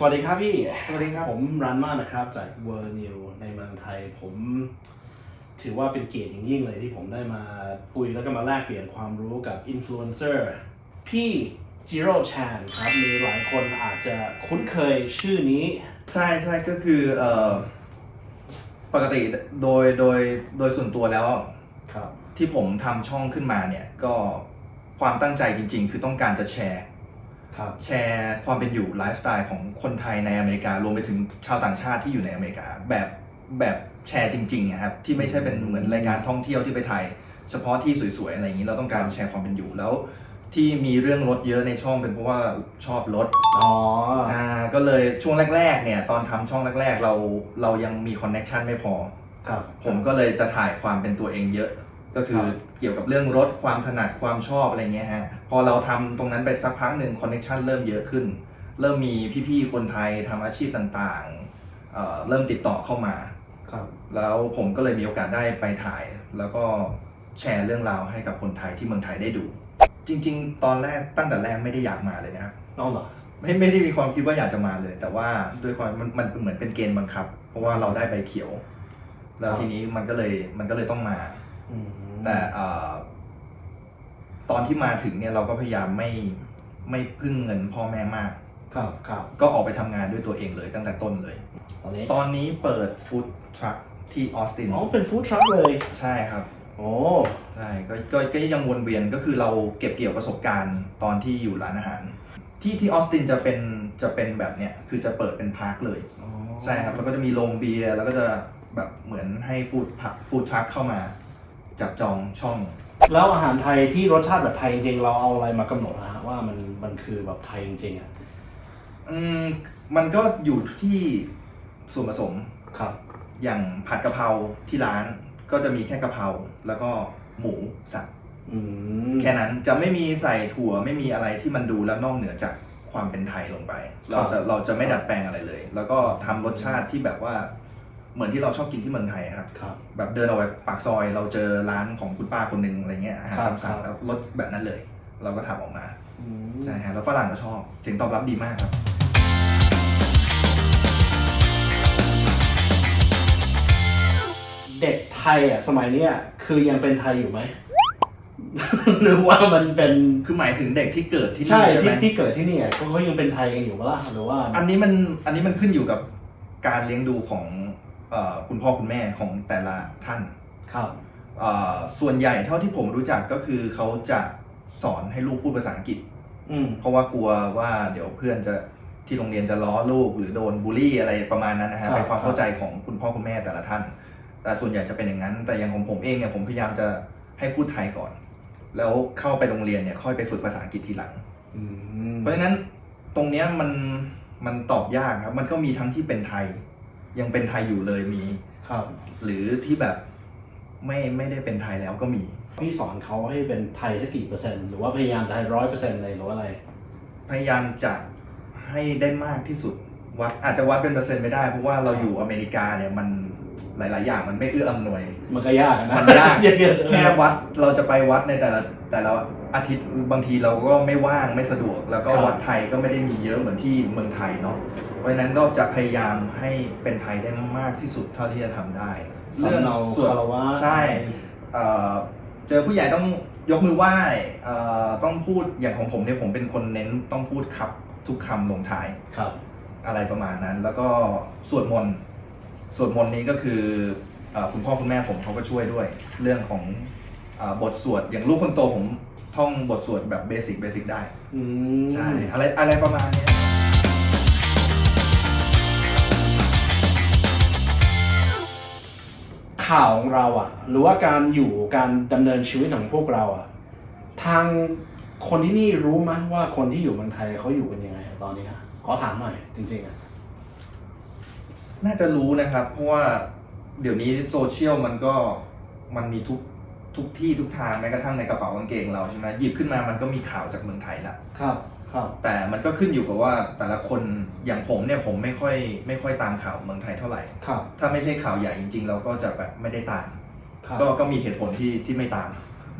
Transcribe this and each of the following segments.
สวัสดีครับพี่ สวัสดีครับ ผมรันมากนะครับ จากเวอร์นิวในเมืองไทย ผมถือว่าเป็นเกียรติอย่างยิ่งเลยที่ผมได้มาคุยแล้วก็มาแลกเปลี่ยนความรู้กับอินฟลูเอนเซอร์พี่จิโร่ชานครับ มีหลายคนอาจจะคุ้นเคยชื่อนี้ ใช่ใช่ก็คือเอ่อปกติโดยโดยโดยส่วนตัวแล้วครับ ที่ผมทำช่องขึ้นมาเนี่ย ก็ความตั้งใจจริง ๆ คือต้องการจะแชร์ ครับแชร์ความเป็นอยู่ไลฟ์สไตล์ของคนไทยในอเมริการวมไปถึงชาวต่างชาติที่อยู่ในอเมริกา แบบแบบแชร์จริงๆอะครับที่ไม่ใช่เป็นเหมือนรายการท่องเที่ยวที่ไปถ่ายเฉพาะที่สวยๆอะไรอย่างนี้เราต้องการแชร์ความเป็นอยู่แล้ว ที่มีเรื่องรถเยอะในช่องเป็นเพราะว่าชอบรถอ๋ออ่าก็เลยช่วงแรก ๆ เนี่ย ตอนทำช่องแรก ๆ เราเรายังมีคอนเน็ชันไม่พอ ครับ ผมก็เลยจะถ่ายความเป็นตัวเองเยอะ ก็คือครับเกี่ยวกับเรื่องรถความถนัดความชอบอะไรเงี้ยฮะพอเราทำตรงนั้นไปสักพักหนึ่งคอนเน็ชันเริ่มเยอะขึ้น เริ่มมีพี่ๆคนไทยทำอาชีพต่างๆเอ่อเริ่มติดต่อเข้ามาครับแล้วผมก็เลยมีโอกาสได้ไปถ่าย แล้วก็แชร์เรื่องราวให้กับคนไทยที่เมืองไทยได้ดู จริง ๆ ตอนแรกตั้งแต่แรกไม่ได้อยากมาเลยนะครับน้องเหรอไม่ไม่ได้มีความคิดว่าอยากจะมาเลย แต่ว่าด้วยความมันมันเหมือนเป็นเกณฑ์บังคับ เพราะว่าเราได้ใบเขียว แล้วทีนี้มันก็เลยมันก็เลยต้องมา อืม แต่เอ่อตอนที่มาถึงเนี่ยเราก็พยายามไม่ไม่พึ่งเงินพ่อแม่มาก ครับครับก็ออกไปทำงานด้วยตัวเองเลยตั้งแต่ต้นเลย ตอนนี้ตอนนี้เปิดฟู้ดทรัคที่ออสตินอ๋อเป็นฟู้ดทรัคเลยใช่ครับโอ้ใช่ก็ก็ก็ยังวนเวียนก็คือเราเก็บเกี่ยวประสบการณ์ตอนที่อยู่ร้านอาหาร ที่ที่ออสตินจะเป็นจะเป็นแบบเนี้ยคือจะเปิดเป็นพาร์คเลยอ๋อใช่ครับแล้วก็จะมีโรงเบียร์แล้วก็จะแบบเหมือนให้ฟู้ดพักฟู้ดทรัคเข้ามา จับจองช่อง แล้วอาหารไทยที่รสชาติแบบไทยจริงๆเราเอาอะไรมากำหนดนะฮะว่ามันมันคือแบบไทยจริงๆอะอืมมันก็อยู่ที่ส่วนผสม ครับ อย่างผัดกะเพราที่ร้านก็จะมีแค่กะเพราแล้วก็หมูสับอืมแค่นั้นจะไม่มีใส่ถั่วไม่มีอะไรที่มันดูแล้วนอกเหนือจากความเป็นไทยลงไป เราจะเราจะไม่ดัดแปลงอะไรเลย แล้วก็ทำรสชาติที่แบบว่า เหมือนที่เราชอบกินที่เมืองไทยครับ ครับ แบบเดินออกไปปากซอยเราเจอร้านของคุณป้าคนหนึ่งอะไรเงี้ยอาหารครับตามสั่งครับ แล้วรสแบบนั้นเลย เราก็ทำออกมาอืมใช่ฮะแล้วฝรั่งก็ชอบเสียงตอบรับดีมากครับ เด็กไทยอะสมัยเนี้ยคือยังเป็นไทยอยู่ไหม หรือว่ามันเป็นคือหมายถึงเด็กที่เกิดที่นี่ใช่ใช่ไหที่มที่เกิดที่นี่อะก็เขายังเป็นไทยกันอยู่ปะล่ะหรือว่า อันนี้มันอันนี้มันขึ้นอยู่กับการเลี้ยงดูของเอ่อ คุณพ่อคุณแม่ของแต่ละท่านครับเอ่อส่วนใหญ่เท่าที่ผมรู้จักก็คือเขาจะสอนให้ลูกพูดภาษาอังกฤษอืมเพราะว่ากลัวว่าเดี๋ยวเพื่อนจะที่โรงเรียนจะล้อลูกหรือโดนบูลลี่อะไรประมาณนั้นนะฮะครับเป็นความเข้าใจของคุณพ่อคุณแม่แต่ละท่าน แต่ส่วนใหญ่จะเป็นอย่างนั้น แต่อย่างของผมเองเนี่ยผมพยายามจะให้พูดไทยก่อน แล้วเข้าไปโรงเรียนเนี่ยค่อยไปฝึกภาษาอังกฤษทีหลังอืมเพราะฉะนั้นตรงเนี้ยมันมันตอบยากครับ มันก็มีทั้งที่เป็นไทย ยังเป็นไทยอยู่เลยมีครับ หรือที่แบบไม่ไม่ได้เป็นไทยแล้วก็มี พี่สอนเขาให้เป็นไทยสักกี่เปอร์เซ็นต์หรือว่าพยายามไทยร้อยเปอร์เซ็นต์เลยหรือว่าอะไร พยายามจะให้ได้มากที่สุดวัดอาจจะวัดเป็นเปอร์เซ็นต์ไม่ได้เพราะว่าเราอยู่อเมริกาเนี่ยมัน หลาย ๆ อย่างมันไม่เอื้ออำนวย มันก็ยากอะนะมันยาก เยอะๆแค่วัดเราจะไปวัดในแต่ละแต่ละอาทิตย์บางทีเราก็ไม่ว่างไม่สะดวก แล้วก็วัดไทยก็ไม่ได้มีเยอะเหมือนที่เมืองไทยเนาะเพราะฉะนั้นก็จะพยายามให้เป็นไทยได้มากที่สุดเท่าที่จะทำได้เรื่องเราส่วนคารวะใช่เอ่อเจอผู้ใหญ่ต้องยกมือไหว้เอ่อต้องพูดอย่างของผมเนี่ยผมเป็นคนเน้นต้องพูดครับทุกคำลงท้าย ครับ อะไรประมาณนั้น แล้วก็สวดมนต์ สวดมนต์นี้ก็คือเอ่อคุณพ่อคุณแม่ผมเขาก็ช่วยด้วย เรื่องของเออบทสวดอย่างลูกคนโตผมท่องบทสวดแบบเบสิกเบสิกได้อืมใช่อะไรอะไรประมาณเนี้ยข่าวของเราอะ หรือว่าการอยู่การดำเนินชีวิตของพวกเราอะ ทางคนที่นี่รู้ไหมว่าคนที่อยู่เมืองไทยเขาอยู่กันยังไงตอนนี้อะขอถามหน่อยจริงๆอะ น่าจะรู้นะครับ เพราะว่าเดี๋ยวนี้โซเชียลมันก็มันมีทุกทุกที่ทุกทางแม้กระทั่งในกระเป๋ากางเกงเราใช่ไหมหยิบขึ้นมามันก็มีข่าวจากเมืองไทยละครับ ครับ แต่มันก็ขึ้นอยู่กับว่าแต่ละคนอย่างผมเนี่ยผมไม่ค่อยไม่ค่อยตามข่าวเมืองไทยเท่าไหร่ ครับ ถ้าไม่ใช่ข่าวใหญ่จริง ๆ เราก็จะแบบไม่ได้ตามครับก็ก็มีเหตุผลที่ที่ไม่ตาม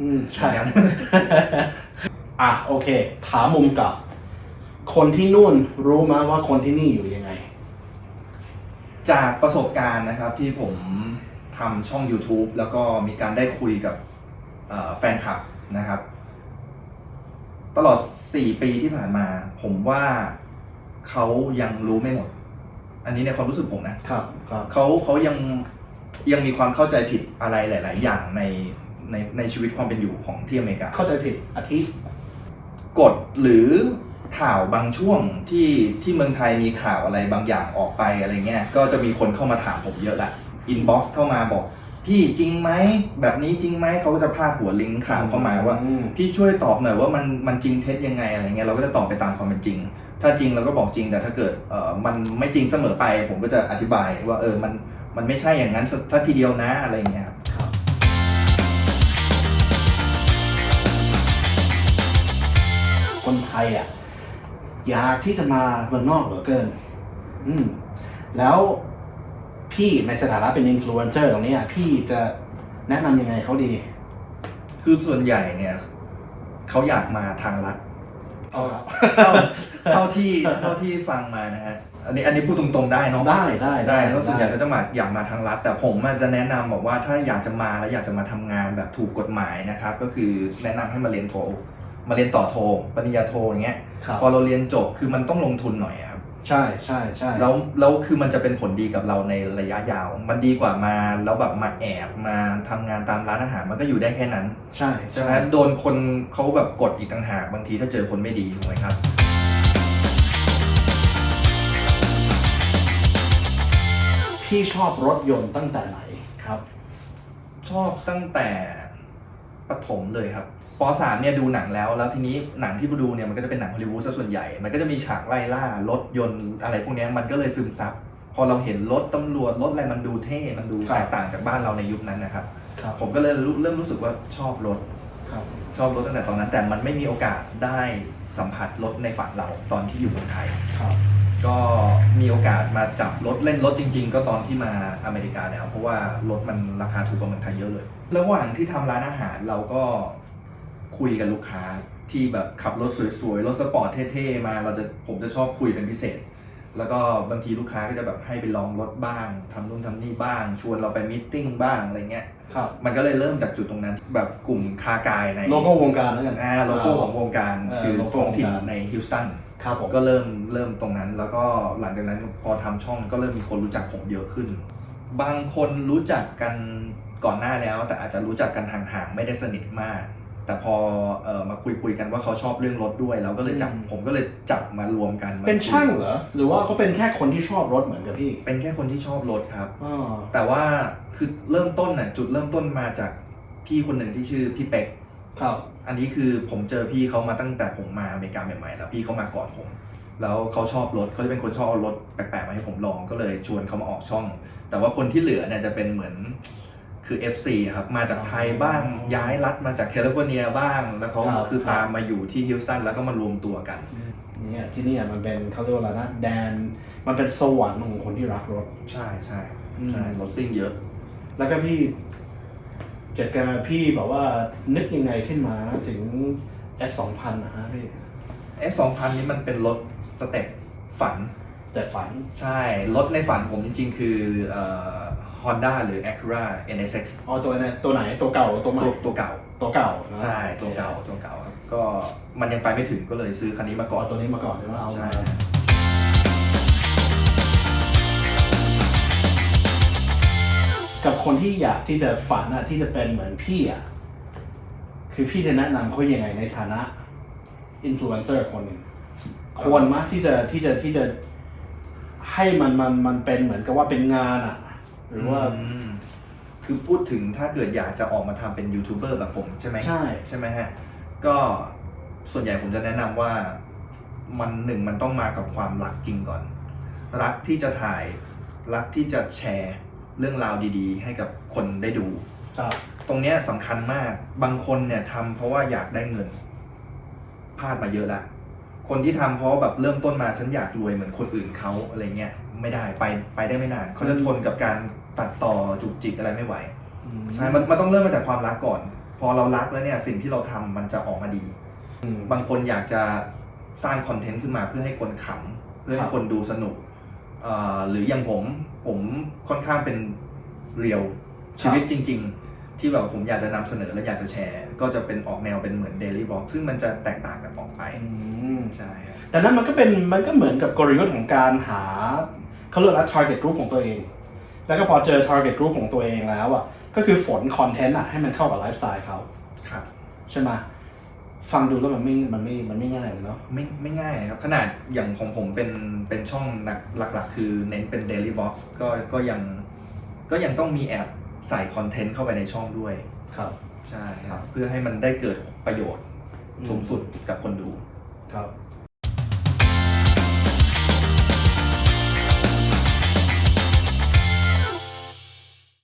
อืมใช่ เหมือนกัน อะโอเค ถามมุมกลับ คนที่นู่นรู้ไหมว่าคนที่นี่อยู่ยังไง จากประสบการณ์นะครับที่ผมทำช่อง YouTube แล้วก็มีการได้คุยกับเอ่อแฟนคลับนะครับ ตลอด 4 ปีที่ผ่านมา ผมว่าเขายังรู้ไม่หมด อันนี้ในความรู้สึกผมนะครับครับเขาเขายังยังมีความเข้าใจผิดอะไรหลาย ๆ อย่างในในในชีวิตความเป็นอยู่ของที่อเมริกา เข้าใจผิดอาทิกฎหรือ ข่าวบางช่วงที่ที่เมืองไทยมีข่าวอะไรบางอย่างออกไปอะไรเงี้ยก็จะมีคนเข้ามาถามผมเยอะละอินบ็อกซ์เข้ามาบอก พี่จริงไหมแบบนี้จริงไหมเขาก็จะพาดหัวลิงก์ข่าวเข้ามาว่า อืม พี่ช่วยตอบหน่อยว่ามันมันจริงเท็จยังไงอะไรเงี้ยเราก็จะตอบไปตามความเป็นจริง ถ้าจริงเราก็บอกจริงแต่ถ้าเกิดเออมันไม่จริงเสมอไป ผมก็จะอธิบายว่าเออมันมันไม่ใช่อย่างนั้นสักสักทีเดียวนะอะไรเงี้ยครับครับคนไทยอะ อยากที่จะมาเมืองนอกเหลือเกิน อืม แล้วพี่ในสถานะเป็นอินฟลูเอนเซอร์ตรงเนี้ยพี่จะแนะนำยังไงเขาดี คือส่วนใหญ่เนี่ยเขาอยากมาทางลัดเอาครับเท่าเท่าที่เท่าที่ฟังมานะฮะอันนี้อันนี้พูดตรงๆได้เนาะได้ได้ได้แล้วส่วนใหญ่ก็จะมาอยากมาทางรัฐ แต่ผมอาจจะแนะนำบอกว่าถ้าอยากจะมาแล้วอยากจะมาทำงานแบบถูกกฎหมายนะครับ ก็คือแนะนำให้มาเรียนโท มาเรียนต่อโทปริญญาโทอย่างเงี้ยครับพอเราเรียนจบคือมันต้องลงทุนหน่อยอะครับใช่ใช่ใช่แล้วแล้วคือมันจะเป็นผลดีกับเราในระยะยาว มันดีกว่ามาแล้วแบบมาแอบมาทำงานตามร้านอาหารมันก็อยู่ได้แค่นั้น ใช่ใช่ไหมโดนคนเขาแบบกดอีกต่างหากบางทีถ้าเจอคนไม่ดีถูกไหมครับพี่ชอบรถยนต์ตั้งแต่ไหนครับ ชอบตั้งแต่ปฐมเลยครับ ปสามเนี่ยดูหนังแล้ว แล้วทีนี้หนังที่ดูเนี่ยมันก็จะเป็นหนังฮอลลีวูดซะส่วนใหญ่ มันก็จะมีฉากไล่ล่ารถยนต์อะไรพวกเนี้ยมันก็เลยซึมซับ พอเราเห็นรถตำรวจรถอะไรมันดูเท่ มันดูครับแตกต่างจากบ้านเราในยุคนั้นนะครับครับผมก็เลยรู้เริ่มรู้สึกว่าชอบรถครับชอบรถตั้งแต่ตอนนั้น แต่มันไม่มีโอกาสได้สัมผัสรถในฝันเราตอนที่อยู่เมืองไทยครับก็มีโอกาสมาจับรถเล่นรถจริง ๆ ก็ตอนที่มาอเมริกาแล้ว เพราะว่ารถมันราคาถูกกว่าเมืองไทยเยอะเลย ระหว่างที่ทำร้านอาหารเราก็ คุยกับลูกค้าที่แบบขับรถสวยๆ รถสปอร์ตเท่ๆ มา เราจะผมจะชอบคุยเป็นพิเศษ แล้วก็บางทีลูกค้าก็จะแบบให้ไปลองรถบ้างทำนู่นทำนี่บ้าง ชวนเราไปมิทติ้งบ้างอะไรเงี้ย ครับมันก็เลยเริ่มจากจุดตรงนั้น แบบกลุ่มคากายในโลโก้วงการแล้วกัน อ่าโลโก้ของวงการเออคือโลโก้ท้องถิ่นวงการในฮิลสตัน ครับผมก็เริ่มเริ่มตรงนั้น แล้วก็หลังจากนั้นพอทำช่องก็เริ่มมีคนรู้จักผมเยอะขึ้น บางคนรู้จักกันก่อนหน้าแล้ว แต่อาจจะรู้จักกันห่างๆไม่ได้สนิทมาก แต่พอเออมาคุยคุยๆกันว่าเขาชอบเรื่องรถด้วยเราก็เลยจับผมก็เลยจับมารวมกันมเป็นคุยช่างเหรอ หรือว่าเขาเป็นแค่คนที่ชอบรถเหมือนกับพี่เป็นแค่คนที่ชอบรถครับ อ๋อแต่ว่าคือเริ่มต้นน่ะจุดเริ่มต้นมาจากพี่คนหนึ่งที่ชื่อพี่เป็ก ครับ อันนี้คือผมเจอพี่เขามาตั้งแต่ผมมาอเมริกาใหม่ๆแล้วพี่เขามาก่อนผม แล้วเขาชอบรถเขาจะเป็นคนชอบเอารถแปลกๆมาให้ผมลองก็เลยชวนเขามาออกช่อง แต่ว่าคนที่เหลือเนี่ยจะเป็นเหมือน คือ FC ครับมาจากไทยบ้างย้ายรัฐมาจากแคลิฟอร์เนียบ้าง แล้วเขาคือตามมาอยู่ที่ฮิลสตันแล้วก็มารวมตัวกัน เนี่ยที่เนี่ยมันเป็นเขาเรียกว่าอะไรนะแดนมันเป็นสวรรค์ของคนที่รักรถ ใช่ใช่อืมใช่รถซิ่งเยอะ แล้วก็พี่จัดการพี่แบบว่านึกยังไงขึ้นมาถึง S 2 0 0 0นะฮะพี่เอสสองพันนี้มันเป็นรถสเต็ปฝัน แต่ฝัน ใช่ รถในฝันผมจริงๆ คือเอ่อ Honda หรือ Acura NSX อ๋อตัวไหนตัวไหนตัวเก่าตัวใหม่ตัวตัวเก่า ตัวเก่านะใช่ตัวเก่าตัวเก่าครับก็มันยังไปไม่ถึงก็เลยซื้อคันนี้มาก่ก่ออนนตัวนี้มาก่อนใช่ไหมเอาใช่มากับคนที่อยากที่จะฝันอะที่จะเป็นเหมือนพี่อะคือพี่จะแนะนำเขายังไงในฐานะอินฟลูเอนเซอร์คนหนึ่งควรมากที่จะที่จะที่จะให้มันมันมันเป็นเหมือนกับว่าเป็นงานอะ หรือว่าอืมคือพูดถึงถ้าเกิดอยากจะออกมาทำเป็นยูทูบเบอร์แบบผมใช่ไหมใช่ ใช่ไหมฮะ ก็ส่วนใหญ่ผมจะแนะนำว่ามันหนึ่งมันต้องมากับความรักจริงก่อน รักที่จะถ่าย รักที่จะแชร์เรื่องราวดีๆ ให้กับคนได้ดู ครับ ตรงเนี้ยสำคัญมาก บางคนเนี่ยทำเพราะว่าอยากได้เงินพลาดมาเยอะละ คนที่ทำเพราะแบบเริ่มต้นมาฉันอยากรวยเหมือนคนอื่นเขาอะไรเงี้ย ไม่ได้ไปไปได้ไม่นานเขาจะทนกับการตัดต่อจุกจิกอะไรไม่ไหวอืมใช่มันมันต้องเริ่มมาจากความรักก่อน พอเรารักแล้วเนี่ยสิ่งที่เราทำมันจะออกมาดีอืมบางคนอยากจะสร้างคอนเทนต์ขึ้นมาเพื่อให้คนขำเพื่อครัให้บคนดูสนุกเอ่อหรืออย่างผมผมค่อนข้างเป็นเรียวชีวิตจริง ๆ ที่แบบผมอยากจะนำเสนอและอยากจะแชร์ ก็จะเป็นออกแนวเป็นเหมือนเดลี่บล็อกซึ่งมันจะแตกต่างกันออกไปอืมใช่ครับแต่นั้นมันก็เป็นมันก็เหมือนกับกลยุทธ์ของการหา เขาเรียกว่า target group ของตัวเอง แล้วก็พอเจอ target group ของตัวเองแล้วอะก็คือฝนคอนเทนต์อะให้มันเข้ากับไลฟ์สไตล์เขาครับ ใช่ไหมฟังดูแล้วมันไม่ มันไม่ มันไม่ง่ายเลยเนาะ ไม่ไม่ง่ายนะครับ ขนาดอย่างของผมเป็นเป็นช่องหลักหลัก ๆ คือเน้นเป็น Daily b l o g ก็ก็ยังก็ยังต้องมีแอบใส่คอนเทนต์เข้าไปในช่องด้วย ครับ ใช่คครัรับบเพื่อให้มันได้เกิดประโยชน์สูงสุดกับคนดู ครับ